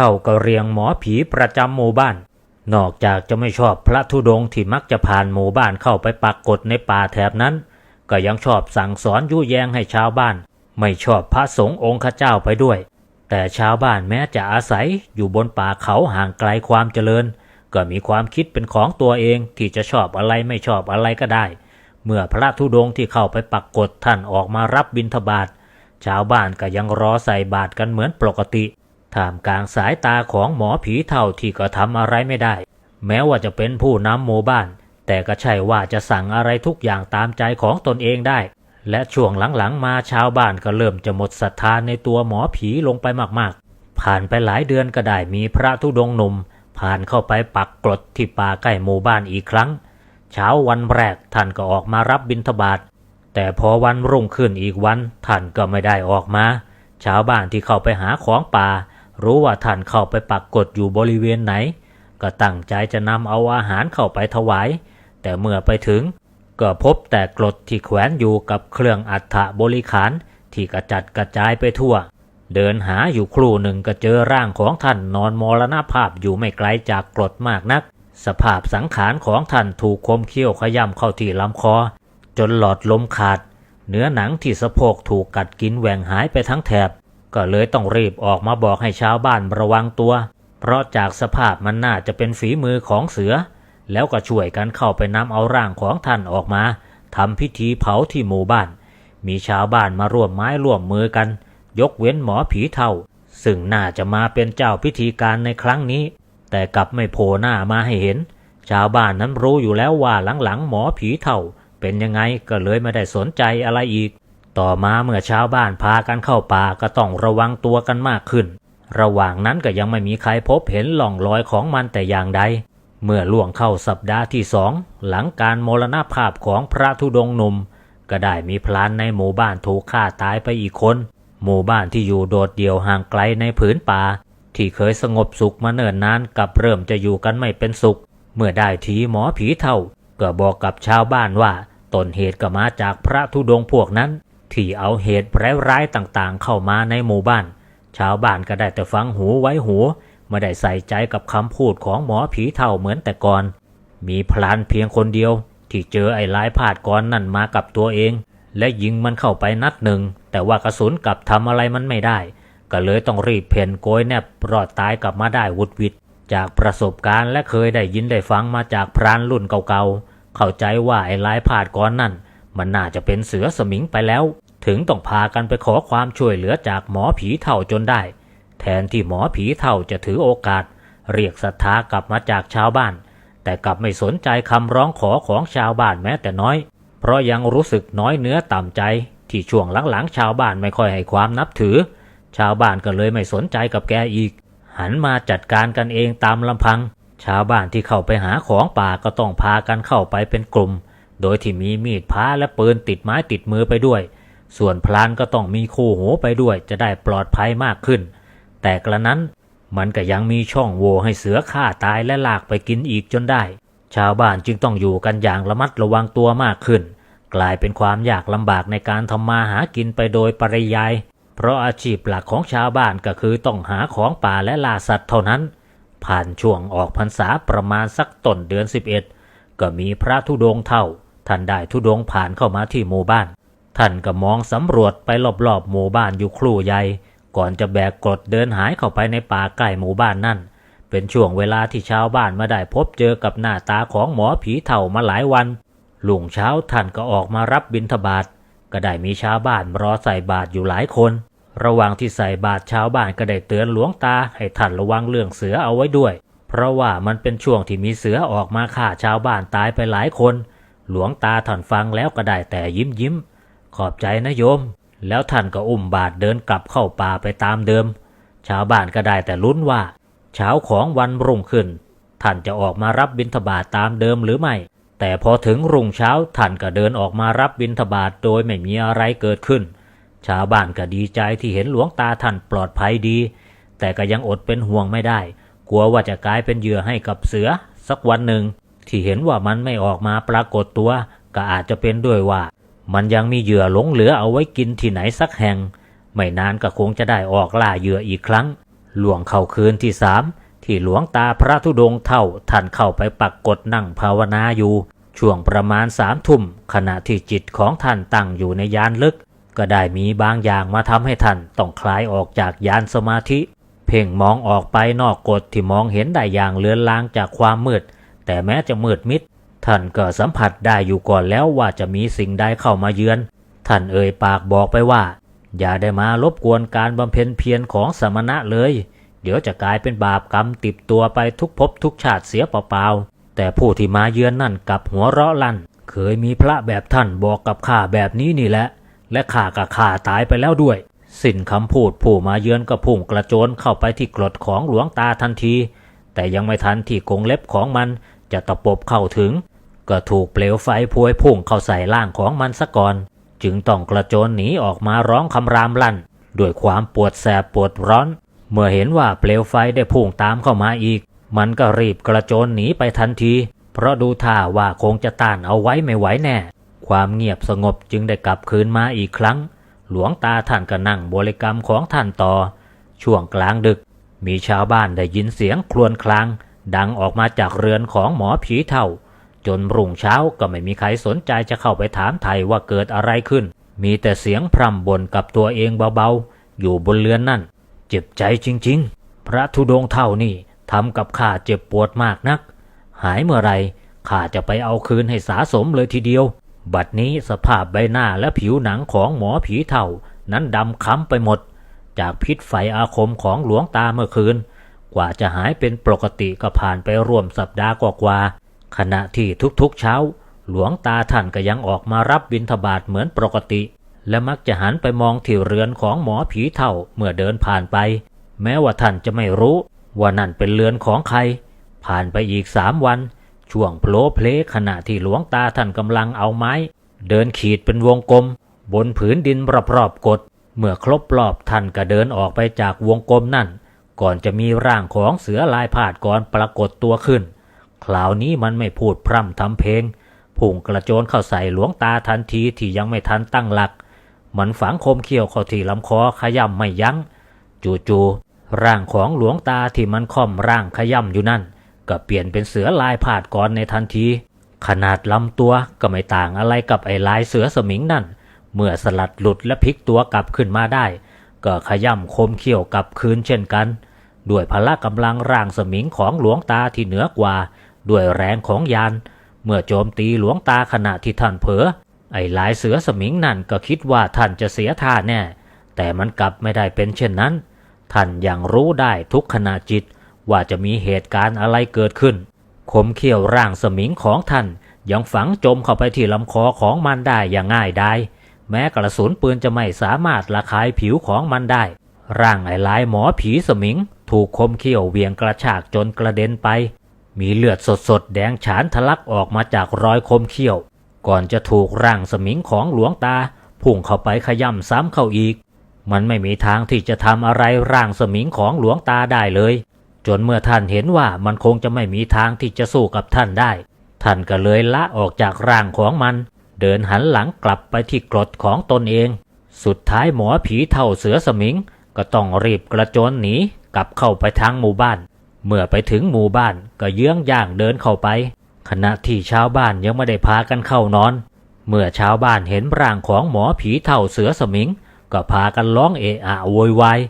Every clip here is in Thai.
เท่ากระเรียงหมอผีประจำหมู่บ้าน นอกจากจะไม่ชอบพระธุดงที่มักจะผ่านหมู่บ้านเข้าไปปักกฏในป่าแถบนั้น ก็ยังชอบสั่งสอนยุแยงให้ชาวบ้าน ไม่ชอบพระสงฆ์องค์ข้าเจ้าไปด้วย แต่ชาวบ้านแม้จะอาศัยอยู่บนป่าเขาห่างไกลความเจริญ ก็มีความคิดเป็นของตัวเองที่จะชอบอะไรไม่ชอบอะไรก็ได้ เมื่อพระธุดงที่เข้าไปปักกฏท่านออกมารับบิณฑบาตชาวบ้านก็ยังรอใส่บาตรกันเหมือนปกติ ท่ามกลางสายตาของหมอผีเท่าที่ก็ทำอะไรไม่ได้ แม้ว่าจะเป็นผู้นำหมู่บ้าน แต่ก็ใช่ว่าจะสั่งอะไรทุกอย่างตามใจของตนเองได้ และช่วงหลังๆมาชาวบ้านก็เริ่มจะหมดศรัทธาในตัวหมอผีลงไปมากๆ ผ่านไปหลายเดือนก็ได้มีพระธุดงหนุ่มผ่านเข้าไปปักกรดที่ป่าใกล้หมู่บ้านอีกครั้ง เช้าวันแรกท่านก็ออกมารับบิณฑบาตแต่พอวันรุ่งขึ้นอีกวันท่านก็ไม่ได้ออกมา ชาวบ้านที่เข้าไปหาของป่า รู้ว่าท่านเข้าไปปักกฏอยู่บริเวณไหน ก็ตั้งใจจะนำเอาอาหารเข้าไปถวาย แต่เมื่อไปถึง ก็พบแต่กรดที่แขวนอยู่กับเครื่องอัฐบริขารที่กระจัดกระจายไปทั่ว เดินหาอยู่ครู่หนึ่งก็เจอร่างของท่านนอนมรณภาพอยู่ไม่ไกลจากกรดมากนัก สภาพสังขารของท่านถูกคมเขี้ยวขย่ำเข้าที่ลำคอ จนหลอดลมขาด เนื้อหนังที่สะโพกถูกกัดกินแหว่งหายไปทั้งแถบ ก็เลยต้องรีบออกมาบอกให้ชาวบ้านระวังตัว เพราะจากสภาพมันน่าจะเป็นฝีมือของเสือ แล้วก็ช่วยกันเข้าไปนำเอาร่างของท่านออกมาทำพิธีเผาที่หมู่บ้าน มีชาวบ้านมาร่วมไม้ร่วมมือกัน ยกเว้นหมอผีเท่า ซึ่งน่าจะมาเป็นเจ้าพิธีการในครั้งนี้ แต่กลับไม่โผล่หน้ามาให้เห็น ชาวบ้านนั้นรู้อยู่แล้วว่าหลังๆหมอผีเท่า เป็นยังไงก็เลยไม่ได้สนใจอะไรอีก ต่อมาเมื่อชาวบ้านพากันเข้าป่าก็ต้องระวังตัวกันมากขึ้น ระหว่างนั้นก็ยังไม่มีใครพบเห็นหล่องรอยของมันแต่อย่างใด เมื่อล่วงเข้าสัปดาห์ที่สองหลังการมรณภาพของพระธุดงหนุ่มก็ได้มีพลานในหมู่บ้านถูกฆ่าตายไปอีกคน หมู่บ้านที่อยู่โดดเดี่ยวห่างไกลในผืนป่า ที่เคยสงบสุขมาเนิ่นนานกลับเริ่มจะอยู่กันไม่เป็นสุข เมื่อได้ทีหมอผีเท่า ก็บอกกับชาวบ้านว่าต้นเหตุก็มาจากพระธุดงค์พวกนั้น ที่เอาเหตุร้ายๆต่างๆ เข้ามาในหมู่บ้าน ชาวบ้านก็ได้แต่ฟังหูไว้หูไม่ได้ใส่ใจกับคำพูดของหมอผีเท่าเหมือนแต่ก่อน มีพลานเพียงคนเดียว ที่เจอไอ้ลายพาดก่อนนั่นมากับตัวเอง และยิงมันเข้าไปนัดหนึ่ง แต่ว่ากระสุนกลับทำอะไรมันไม่ได้ ก็เลยต้องรีบเพ่นโกยแนบรอดตายกลับมาได้วุดวิดจากประสบการณ์และเคยได้ยินได้ฟังมาจากพรานรุ่นเก่าๆเข้าใจว่าไอ้ลายพาดก่อนนั่น มันน่าจะเป็นเสือสมิงไปแล้ว ถึงต้องพากันไปขอความช่วยเหลือจากหมอผีเท่าจนได้ แทนที่หมอผีเท่าจะถือโอกาส เรียกศรัทธากลับมาจากชาวบ้าน แต่กลับไม่สนใจคำร้องขอของชาวบ้านแม้แต่น้อย เพราะยังรู้สึกน้อยเนื้อต่ำใจ ที่ช่วงหลังๆชาวบ้านไม่ค่อยให้ความนับถือ ชาวบ้านก็เลยไม่สนใจกับแกอีก หันมาจัดการกันเองตามลำพัง ชาวบ้านที่เข้าไปหาของป่าก็ต้องพากันเข้าไปเป็นกลุ่ม โดยที่มีมีดพ้าและปืนติดไม้ติดมือไปด้วย ส่วนพลานก็ต้องมีคู่หูไปด้วยจะได้ปลอดภัยมากขึ้น แต่กระนั้นมันก็ยังมีช่องโหว่ให้เสือฆ่าตายและลากไปกินอีกจนได้ ชาวบ้านจึงต้องอยู่กันอย่างระมัดระวังตัวมากขึ้น กลายเป็นความยากลำบากในการทำมาหากินไปโดยปริยาย เพราะอาชีพหลักของชาวบ้านก็คือต้องหาของป่าและล่าสัตว์เท่านั้น ผ่านช่วงออกพรรษาประมาณสักต้นเดือน 11 ก็มีพระธุดงเท่า ท่านได้ธุดงผ่านเข้ามาที่หมู่บ้าน ท่านก็มองสำรวจไปรอบๆหมู่บ้านอยู่ครู่ใหญ่ก่อนจะแบกกรดเดินหายเข้าไปในป่าใกล้หมู่บ้านนั่น เป็นช่วงเวลาที่ชาวบ้านมาได้พบเจอกับหน้าตาของหมอผีเถ่ามาหลายวัน ลุงเช้าท่านก็ออกมารับบิณฑบาต ก็ได้มีชาวบ้านรอใส่บาตรอยู่หลายคน ระหว่างที่ใส่บาตรชาวบ้านก็ได้เตือนหลวงตาให้ท่านระวังเรื่องเสือเอาไว้ด้วย เพราะว่ามันเป็นช่วงที่มีเสือออกมาฆ่าชาวบ้านตายไปหลายคน หลวงตาท่านฟังแล้วก็ได้แต่ยิ้มยิ้ม ขอบใจนะโยม แล้วท่านก็อุ้มบาตรเดินกลับเข้าป่าไปตามเดิม ชาวบ้านก็ได้แต่ลุ้นว่า เช้าของวันรุ่งขึ้น ท่านจะออกมารับบิณฑบาตตามเดิมหรือไม่ แต่พอถึงรุ่งเช้าท่านก็เดินออกมารับบิณฑบาตโดยไม่มีอะไรเกิดขึ้น ชาวบ้านก็ดีใจที่เห็นหลวงตาท่านปลอดภัยดี แต่ก็ยังอดเป็นห่วงไม่ได้ กลัวว่าจะกลายเป็นเหยื่อให้กับเสือ สักวันหนึ่ง ที่เห็นว่ามันไม่ออกมาปรากฏตัว ก็อาจจะเป็นด้วยว่า มันยังมีเหยื่อหลงเหลือเอาไว้กินที่ไหนสักแห่ง ไม่นานก็คงจะได้ออกล่าเหยื่ออีกครั้ง หลวงเข้าคืนที่สามที่หลวงตาพระธุดงเท่าท่านเข้าไปปักกดนั่งภาวนาอยู่ ช่วงประมาณสามทุ่มขณะที่จิตของท่านตั้งอยู่ในยานลึก ก็ได้มีบางอย่างมาทำให้ท่านต้องคลายออกจากยานสมาธิ เพ่งมองออกไปนอกกฎที่มองเห็นได้อย่างเลือนลางจากความมืด แต่แม้จะมืดมิด ท่านก็สัมผัสได้อยู่ก่อนแล้วว่าจะมีสิ่งใดเข้ามาเยือน ท่านเอ่ยปากบอกไปว่า อย่าได้มารบกวนการบำเพ็ญเพียรของสมณะเลย เดี๋ยวจะกลายเป็นบาปกรรมติดตัวไปทุกภพทุกชาติเสียเปล่าๆแต่ผู้ที่มาเยือนนั่นกลับหัวเราะลั่น เคยมีพระแบบท่านบอกกับข้าแบบนี้นี่แหละ และข้ากับข้าตายไปแล้วด้วยสิ้นคำพูดผู้มาเยือนก็พุ่งกระโจนเข้าไปที่กรดของหลวงตาทันที แต่ยังไม่ทันที่กงเล็บของมัน จะตะปบเข้าถึง ก็ถูกเปลวไฟพวยพุ่งเข้าใส่ร่างของมันซะก่อน จึงต้องกระโจนหนีออกมาร้องคำรามลั่น ด้วยความปวดแสบปวดร้อน เมื่อเห็นว่าเปลวไฟได้พุ่งตามเข้ามาอีก มันก็รีบกระโจนหนีไปทันที เพราะดูท่าว่าคงจะต้านเอาไว้ไม่ไหวแน่ ความเงียบสงบจึงได้กลับคืนมาอีกครั้ง หลวงตาท่านก็นั่งบริกรรมของท่านต่อ ช่วงกลางดึกมีชาวบ้านได้ยินเสียงครวญคราง ดังออกมาจากเรือนของหมอผีเท่า จนรุ่งเช้าก็ไม่มีใครสนใจจะเข้าไปถามไทยว่าเกิดอะไรขึ้น มีแต่เสียงพร่ำบ่นกับตัวเองเบาๆ อยู่บนเรือนนั่น เจ็บใจจริงๆ พระธุดงเท่านี่ทำกับข้าเจ็บปวดมากนัก หายเมื่อไรข้าจะไปเอาคืนให้สาสมเลยทีเดียว บัดนี้สภาพใบหน้าและผิวหนังของหมอผีเท่านั้นดำค้ำไปหมด จากพิษไฟอาคมของหลวงตาเมื่อคืน กว่าจะหายเป็นปกติก็ผ่านไปร่วมสัปดาห์กว่าๆขณะที่ทุกๆเช้า หลวงตาท่านก็ยังออกมารับบิณฑบาตเหมือนปกติ และมักจะหันไปมองที่เรือนของหมอผีเท่าเมื่อเดินผ่านไป แม้ว่าท่านจะไม่รู้ว่านั่นเป็นเรือนของใคร ผ่านไปอีกสามวัน ช่วงโผล่เพลขณะที่หลวงตาท่านกำลังเอาไม้ เดินขีดเป็นวงกลม บนผืนดินรอบๆกด เมื่อครบรอบท่านก็เดินออกไปจากวงกลมนั่น ก่อนจะมีร่างของเสือลายผาดก่อนปรากฏตัวขึ้น คราวนี้มันไม่พูดพร่ำทำเพลงพุ่งกระโจนเข้าใส่หลวงตาทันทีที่ยังไม่ทันตั้งหลัก มันฝังคมเขี้ยวเข้าที่ลำคอขย่ำไม่ยัง้ง จู่ๆร่างของหลวงตาที่มันค่อมร่างขย่ำอยู่นั่น ก็เปลี่ยนเป็นเสือลายผาดก่อนในทันที ขนาดลำตัวก็ไม่ต่างอะไรกับไอ้ลายเสือสมิงนั่น เมื่อสลัดหลุดและพลิกตัวกลับขึ้นมาได้ ก็ขย่ำคมเขี้ยวกลับคืนเช่นกัน ด้วยพละกำลังร่างสมิงของหลวงตาที่เหนือกว่า ด้วยแรงของยานเมื่อโจมตีหลวงตาขณะที่ท่านเผลอไอ้ลายเสือสมิงนั่นก็คิดว่าท่านจะเสียท่าแน่ แต่มันกลับไม่ได้เป็นเช่นนั้น ท่านยังรู้ได้ทุกขณะจิตว่าจะมีเหตุการณ์อะไรเกิดขึ้นคมเขี้ยวร่างสมิงของท่านยังฝังจมเข้าไปที่ลำคอของมันได้อย่างง่ายดายแม้กระสุนปืนจะไม่สามารถระคายผิวของมันได้ ร่างไอ้ลายหมอผีสมิง ถูกคมเขี้ยวเวียงกระชากจนกระเด็นไป มีเลือดสดๆ แดงฉานทะลักออกมาจากรอยคมเขี้ยว ก่อนจะถูกร่างสมิงของหลวงตา พุ่งเข้าไปขย่ำซ้ำเข้าอีก มันไม่มีทางที่จะทำอะไรร่างสมิงของหลวงตาได้เลย จนเมื่อท่านเห็นว่ามันคงจะไม่มีทางที่จะสู้กับท่านได้ ท่านก็เลยละออกจากร่างของมัน เดินหันหลังกลับไปที่กรดของตนเอง สุดท้ายหมอผีเท่าเสือสมิง ก็ต้องรีบกระโจนหนีกลับเข้าไปทางหมู่บ้าน เมื่อไปถึงหมู่บ้านก็เยื้องย่างเดินเข้าไป ขณะที่ชาวบ้านยังไม่ได้พากันเข้านอน เมื่อชาวบ้านเห็นร่างของหมอผีเท่าเสือสมิง ก็พากันร้องเอะอะโวยวาย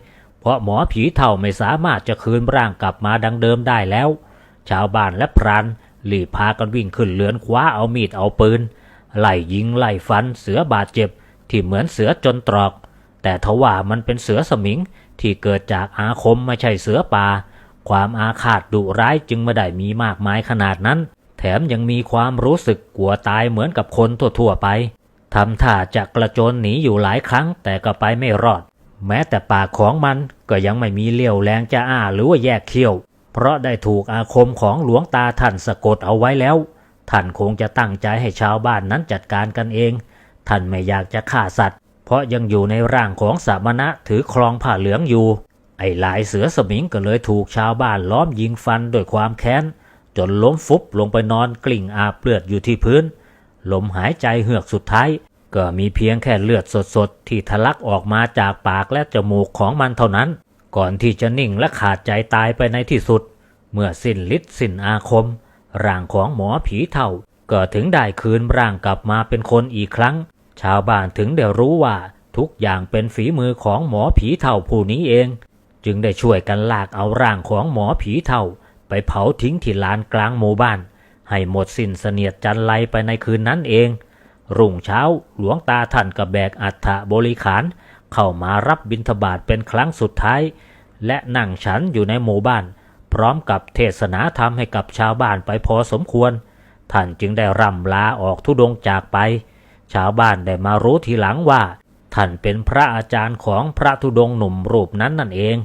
เพราะหมอผีเท่าไม่สามารถจะคืนร่างกลับมาดังเดิมได้แล้ว ชาวบ้านและพรานรีบพากันวิ่งขึ้นเรือนคว้าเอามีดเอาปืนไล่ยิงไล่ฟันเสือบาดเจ็บที่เหมือนเสือจนตรอก แต่ทว่ามันเป็นเสือสมิงที่เกิดจากอาคมไม่ใช่เสือป่า ความอาฆาตดุร้ายจึงไม่ได้มีมากมายขนาดนั้น แถมยังมีความรู้สึกกลัวตายเหมือนกับคนทั่วๆไปทำท่าจะกระโจนหนีอยู่หลายครั้งแต่ก็ไปไม่รอด แม้แต่ปากของมันก็ยังไม่มีเลี้ยวแรงจะอ้าหรือว่าแยกเขี้ยว เพราะได้ถูกอาคมของหลวงตาท่านสะกดเอาไว้แล้ว ท่านคงจะตั้งใจให้ชาวบ้านนั้นจัดการกันเอง ท่านไม่อยากจะฆ่าสัตว์ เพราะยังอยู่ในร่างของสามณะถือครองผ้าเหลืองอยู่ ไอ้หลายเสือสมิงก็เลยถูกชาวบ้านล้อมยิงฟันด้วยความแค้น จนล้มฟุบลงไปนอนกลิ่งอาบเลือดอยู่ที่พื้น ลมหายใจเหือกสุดท้าย ก็มีเพียงแค่เลือดสดๆ ที่ทะลักออกมาจากปากและจมูกของมันเท่านั้น ก่อนที่จะนิ่งและขาดใจตายไปในที่สุด เมื่อสิ้นฤทธิ์สิ้นอาคมร่างของหมอผีเท่าก็ถึงได้คืนร่างกลับมาเป็นคนอีกครั้ง ชาวบ้านถึงได้รู้ว่าทุกอย่างเป็นฝีมือของหมอผีเท่าผู้นี้เอง จึงได้ช่วยกันลากเอาร่างของหมอผีเท่า ไปเผาทิ้งที่ลานกลางหมู่บ้าน ให้หมดสิ้นเสนียดจันไรไปในคืนนั้นเอง รุ่งเช้าหลวงตาท่านก็แบกอัฐบริขาร เข้ามารับบิณฑบาตเป็นครั้งสุดท้าย และนั่งฉันอยู่ในหมู่บ้าน พร้อมกับเทศนาธรรมให้กับชาวบ้านไปพอสมควร ท่านจึงได้ร่ำลาออกทุดงจากไป ชาวบ้านได้มารู้ทีหลังว่า ท่านเป็นพระอาจารย์ของพระธุดงค์หนุ่มรูปนั้นนั่นเอง